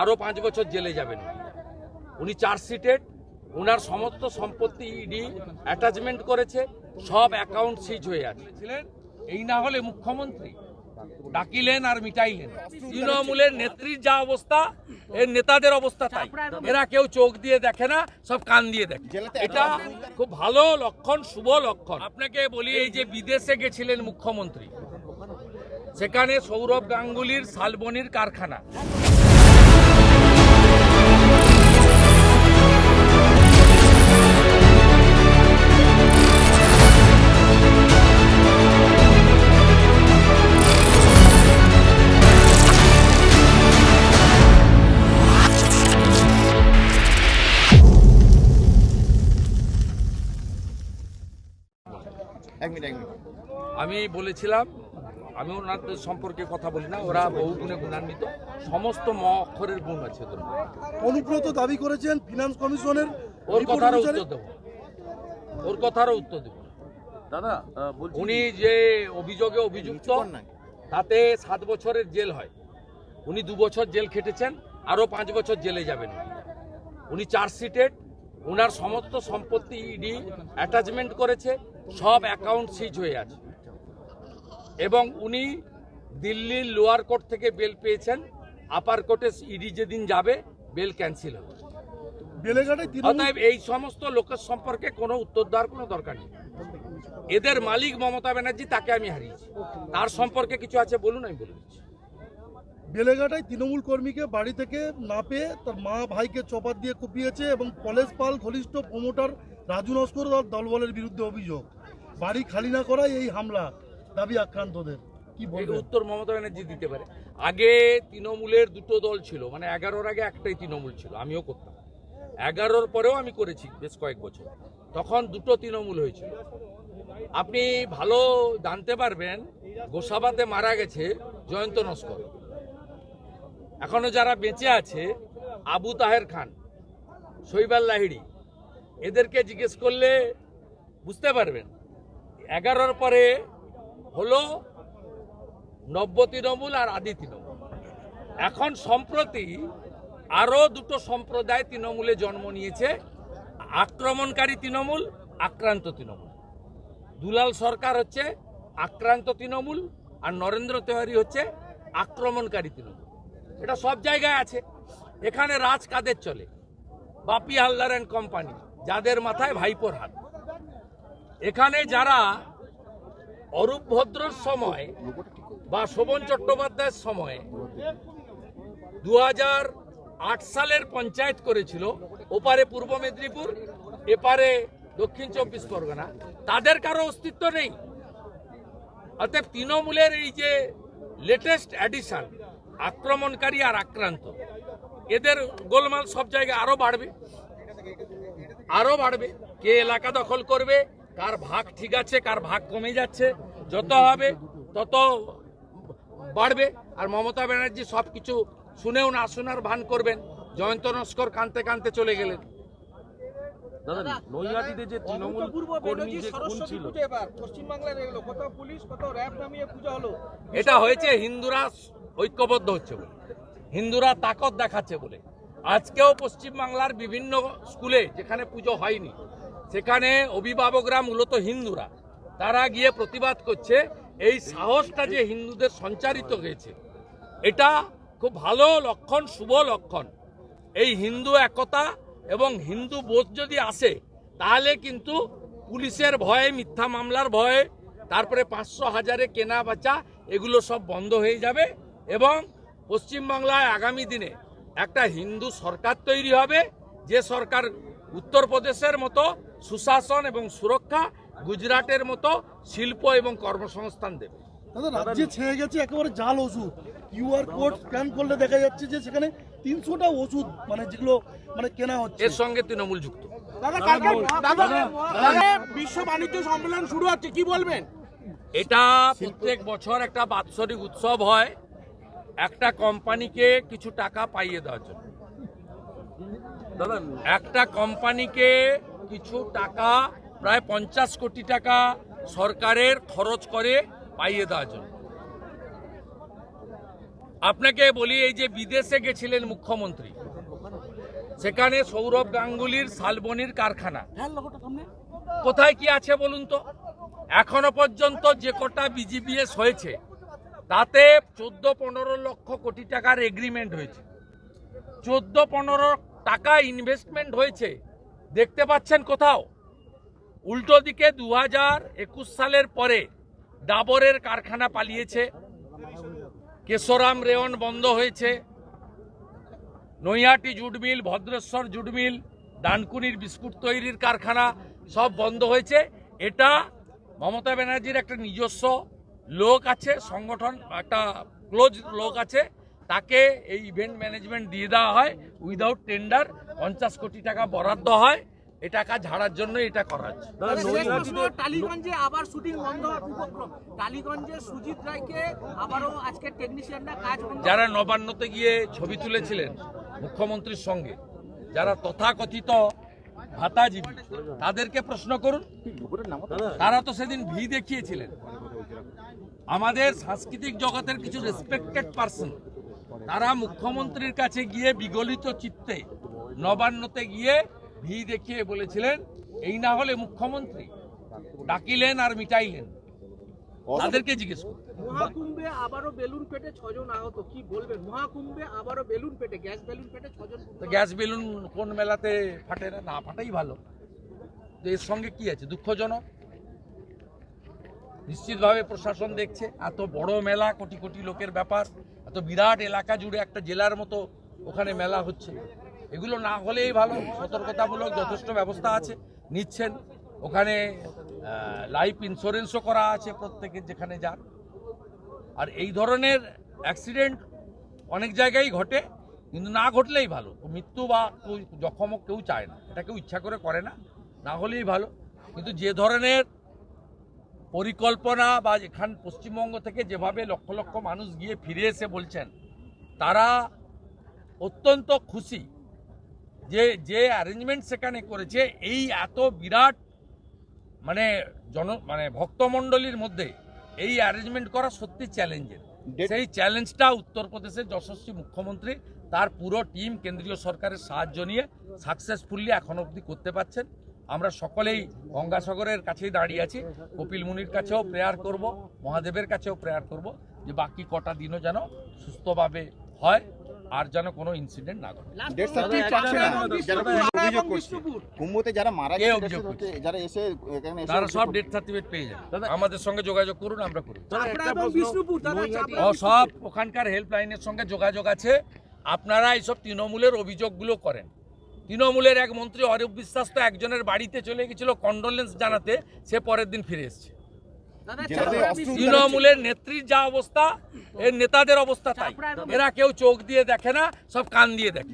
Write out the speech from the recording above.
আরও পাঁচ বছর জেলে যাবেন উনি। চার্জশিটেড ওনার সমস্ত সম্পত্তি ইডি অ্যাটাচমেন্ট করেছে সব অ্যাকাউন্ট সিজ হয়ে আছে। ছিলেন এই না হলে মুখ্যমন্ত্রী ডাকিলেন আর মিটাইলেন। তৃণমূলের নেত্রীর যা অবস্থা এর নেতাদের অবস্থা তাই। এরা কেউ চোখ দিয়ে দেখে না সব কান দিয়ে দেখে। এটা খুব ভালো লক্ষণ শুভ লক্ষণ। আপনাকে বলি এই যে বিদেশে গেছিলেন মুখ্যমন্ত্রী সেখানে সৌরভ গাঙ্গুলির শালবনির কারখানা। আমি বলেছিলাম আমি ওনাদের সম্পর্কে কথা বলি না ওরা বহু গুণে গুণান্বিত। সমস্ত ম অক্ষরের গুণ আছে অনুব্রত দাবি করেছেন ফিনান্স কমিশনের ওর কথারও উত্তর দেবো। ওর কথারও উত্তর দেবো। দাদা উনি যে অভিযোগে অভিযুক্ত তাতে সাত বছরের জেল হয়। উনি দু বছর জেল খেটেছেন আরও পাঁচ বছর জেলে যাবেন। উনি চার্জশিটেড ওনার সমস্ত সম্পত্তি ইডি অ্যাটাচমেন্ট করেছে সব অ্যাকাউন্ট সিজ হয়ে আছে। এবং উনি দিল্লির লোয়ার কোর্ট থেকে বেল পেয়েছেন আপার কোর্টে ইডি যেদিন যাবে বেল ক্যান্সেল হবে অতএব এই সমস্ত লোকের সম্পর্কে কোনো উত্তর দেওয়ার কোনো দরকার নেই। এদের মালিক মমতা ব্যানার্জি তাকে আমি হারিয়েছি। তার সম্পর্কে কিছু আছে বলুন আমি বলে দিচ্ছি। বেলেঘাটায় তৃণমূল কর্মীকে বাড়ি থেকে না পেয়ে তার মা ভাইকে চপার দিয়ে কুপিয়েছে এবং কলেজ পাল ঘনিষ্ঠ প্রমোটার রাজু নস্কর আর দলবলের বিরুদ্ধে অভিযোগ। বাড়ি খালি না করাই এই হামলা দাবি আক্রান্তদের। কি এর উত্তর মমতা ব্যানার্জি দিতে পারে। আগে তৃণমূলের দুটো দল ছিল মানে এগারোর আগে একটাই তৃণমূল ছিল আমিও করতাম। এগারোর পরেও আমি করেছি বেশ কয়েক বছর। তখন দুটো তৃণমূল হয়েছিল। আপনি ভালো জানতে পারবেন গোসাবাতে মারা গেছে জয়ন্ত নস্কর। এখনও যারা বেঁচে আছে, আবু তাহের খান, শৈবাল লাহিড়ি, এদেরকে জিজ্ঞেস করলে বুঝতে পারবেন। এগারোর পরে হলো নব্য তৃণমূল আর আদি তৃণমূল। এখন সম্প্রতি আরও দুটো সম্প্রদায় তৃণমূলে জন্ম নিয়েছে, আক্রমণকারী তৃণমূল, আক্রান্ত তৃণমূল। দুলাল সরকার হচ্ছে আক্রান্ত তৃণমূল আর নরেন্দ্র তেওয়ারি হচ্ছে আক্রমণকারী তৃণমূল। এটা সব জায়গায় আছে। এখানে রাজ কাদের চলে? বাপি হালদার অ্যান্ড কোম্পানি যাদের মাথায় ভাইপোর হাত। এখানে যারা অরূপ ভদ্রর সময় বা শোভন চট্টোপাধ্যায়ের সময় দু সালের পঞ্চায়েত করেছিল, ওপারে পূর্ব মেদিনীপুর, এপারে দক্ষিণ চব্বিশ পরগনা, তাদের কারও অস্তিত্ব নেই। অতএব তৃণমূলের এই যে লেটেস্ট অ্যাডিশন আক্রমণকারী আর আক্রান্ত। এদের গোলমাল সব জায়গায় আরও বাড়বে। আরও বাড়বে। কে এলাকা দখল করবে কার ভাগ ঠিক আছে কার ভাগ কমে যাচ্ছে যত হবে তত বাড়বে। আর মমতা ব্যানার্জি সব কিছু শুনেও না শোনার ভান করবেন। জয়ন্ত নস্কর কানতে কানতে চলে গেলেন। দাদা নৈহাটিতে যে তৃণমূল কর্মী যে খুন ছিল। এটা হয়েছে হিন্দুরা ঐক্যবদ্ধ হচ্ছে বলে। হিন্দুরা তাকত দেখাচ্ছে বলে। আজকেও পশ্চিমবাংলার বিভিন্ন স্কুলে যেখানে পুজো হয়নি, সেখানে অভিভাবকরা মূলত হিন্দুরা। তারা গিয়ে প্রতিবাদ করছে, এই সাহসটা যে হিন্দুদের সঞ্চারিত হয়েছে, এটা খুব ভালো লক্ষণ, শুভ লক্ষণ। এই হিন্দু একতা এবং হিন্দু বোধ যদি আসে, তাহলে কিন্তু পুলিশের ভয়ে, মিথ্যা মামলার ভয়ে, তারপরে পাঁচশো হাজারে কেনা বেচা, এগুলো সব বন্ধ হয়ে যাবে। এবং পশ্চিমবাংলায় আগামী দিনে একটা হিন্দু সরকার তৈরি হবে যে সরকার উত্তরপ্রদেশের মতো সুশাসন এবং সুরক্ষা গুজরাটের মতো শিল্প এবং কর্মসংস্থান দেবে। দাদা রাজ্যে ছেয়ে গেছে একেবারে জাল ওষুধ। কিউআর কোড স্ক্যান করলে দেখা যাচ্ছে যে সেখানে তিনশোটা ওষুধ মানে যেগুলো মানে কেনা হচ্ছে। এর সঙ্গে তৃণমূল যুক্ত। দাদা দাদা দাদা, বিশ্ব বাণিজ্য সম্মেলন শুরু হচ্ছে কি বলবেন? এটা প্রত্যেক বছর একটা বাৎসরিক উৎসব হয়। একটা কোম্পানিকে কিছু টাকা পাইয়ে দেওয়ার জন্য। দাদা একটা কোম্পানিকে কিছু টাকা প্রায় পঞ্চাশ কোটি টাকা সরকারের খরচ করে পাইয়ে দেওয়ার জন্য। আপনাকে বলি এই যে বিদেশে গেছিলেন মুখ্যমন্ত্রী সেখানে সৌরভ গাঙ্গুলির শালবনির কারখানা। কোথায় কি আছে বলুন তো? এখনও পর্যন্ত যে কটা বিজিবিএস হয়েছে তাতে চোদ্দ পনেরো লক্ষ কোটি টাকার এগ্রিমেন্ট হয়েছে। চোদ্দ পনেরো টাকা ইনভেস্টমেন্ট হয়েছে। দেখতে পাচ্ছেন কোথাও? উল্টো দিকে দু হাজার একুশ সালের পরে ডাবরের কারখানা পালিয়েছে। কেশরাম রেয়ন বন্ধ হয়েছে। Naihati jute mill, Bhadreswar jute mill, ডানকুনির biscuit তৈরির কারখানা সব বন্ধ হয়েছে। এটা মমতা ব্যানার্জির একটা নিজস্ব লোক আছে সংগঠন একটা ক্লোজ লোক আছে তাকে এই ইভেন্ট ম্যানেজমেন্ট দিয়ে দেওয়া হয়। উইদাউট টেন্ডার পঞ্চাশ কোটি টাকা বরাদ্দ হয়। এ টাকা ঝাড়ার জন্য এটা করা হচ্ছে। টালিগঞ্জে আবার শুটিং বন্ধ উপক্রম। টালিগঞ্জে সুজিত রায়কে আবারও আজকে টেকনিশিয়ানরা কাজ যারা নবান্নতে গিয়ে ছবি তুলেছিলেন মুখ্যমন্ত্রীর সঙ্গে যারা তথাকথিত ভাতাজীবী তাদেরকে প্রশ্ন করুন। তারা তো সেদিন ভি দেখিয়েছিলেন। আমাদের সাংস্কৃতিক জগতের কিছু রেসপেক্টেড পার্সন তারা মুখ্যমন্ত্রীর কাছে গিয়ে বিগলিত চিত্তে নবান্নতে গিয়ে ভি দেখিয়ে বলেছিলেন এই না হলে মুখ্যমন্ত্রী ডাকিলেন আর মিটাইলেন। তাদেরকে জিজ্ঞেস করুন। মহাকুম্ভে আবারও বেলুন পেটে ছজন আহত কি বলবেন? মহাকুম্ভে আবারও বেলুন পেটে গ্যাস বেলুন পেটে ছজন গ্যাস বেলুন কোন মেলাতে ফাটে না? না ফাটাই ভালো। তো এর সঙ্গে কি আছে? দুঃখজনক। নিশ্চিতভাবে প্রশাসন দেখছে, এত বড় মেলা, কোটি কোটি লোকের ব্যাপার, এত বিরাট এলাকা জুড়ে একটা জেলার মতো ওখানে মেলা হচ্ছে। এগুলো না হলেই ভালো, সতর্কতামূলক যথেষ্ট ব্যবস্থা আছে, নিচ্ছেন। ওখানে লাইফ ইন্স্যুরেন্সও করা আছে প্রত্যেকের যেখানে যান আর এই ধরনের অ্যাক্সিডেন্ট অনেক জায়গায় ঘটে, কিন্তু না ঘটলেই ভালো। মৃত্যু বা জখমও কেউ চায় না। এটা কেউ ইচ্ছা করে করে না না হলেই ভালো। কিন্তু যে ধরনের পরিকল্পনা বা এখান পশ্চিমবঙ্গ থেকে যেভাবে লক্ষ লক্ষ মানুষ গিয়ে ফিরে এসে বলছেন তারা অত্যন্ত খুশি যে যে অ্যারেঞ্জমেন্ট সেখানে করেছে এই এত বিরাট মানে জন মানে ভক্তমণ্ডলীর মধ্যে এই অ্যারেঞ্জমেন্ট করা সত্যি চ্যালেঞ্জের সেই চ্যালেঞ্জটা উত্তরপ্রদেশের যশস্বী মুখ্যমন্ত্রী তার পুরো টিম কেন্দ্রীয় সরকারের সাহায্য নিয়ে সাকসেসফুলি এখন অবধি করতে পারছেন। আমরা সকলেই গঙ্গাসাগরের কাছেই দাঁড়িয়ে আছি। কপিল মুনির কাছেও প্রেয়ার করব মহাদেবের কাছেও প্রেয়ার করব যে বাকি কটা দিনও যেন সুস্থভাবে হয় আর যেন কোনো ইনসিডেন্ট না ঘটে। যারা মারা যারা এসে তারা সব ডেথ সার্টিফিকেট পেয়ে যাবে। আমাদের সঙ্গে যোগাযোগ করুন আমরা করুন সব ওখানকার হেল্পলাইনের সঙ্গে যোগাযোগ আছে। আপনারা এইসব তৃণমূলের অভিযোগগুলো করেন। তৃণমূলের এক মন্ত্রী অরূপ বিশ্বাস তো একজনের বাড়িতে চলে গেছিল কন্ডোলেন্স জানাতে সে পরের দিন ফিরে এসেছে। তৃণমূলের নেত্রীর যা অবস্থা এর নেতাদের অবস্থা তাই। এরা কেউ চোখ দিয়ে দেখে না সব কান দিয়ে দেখে।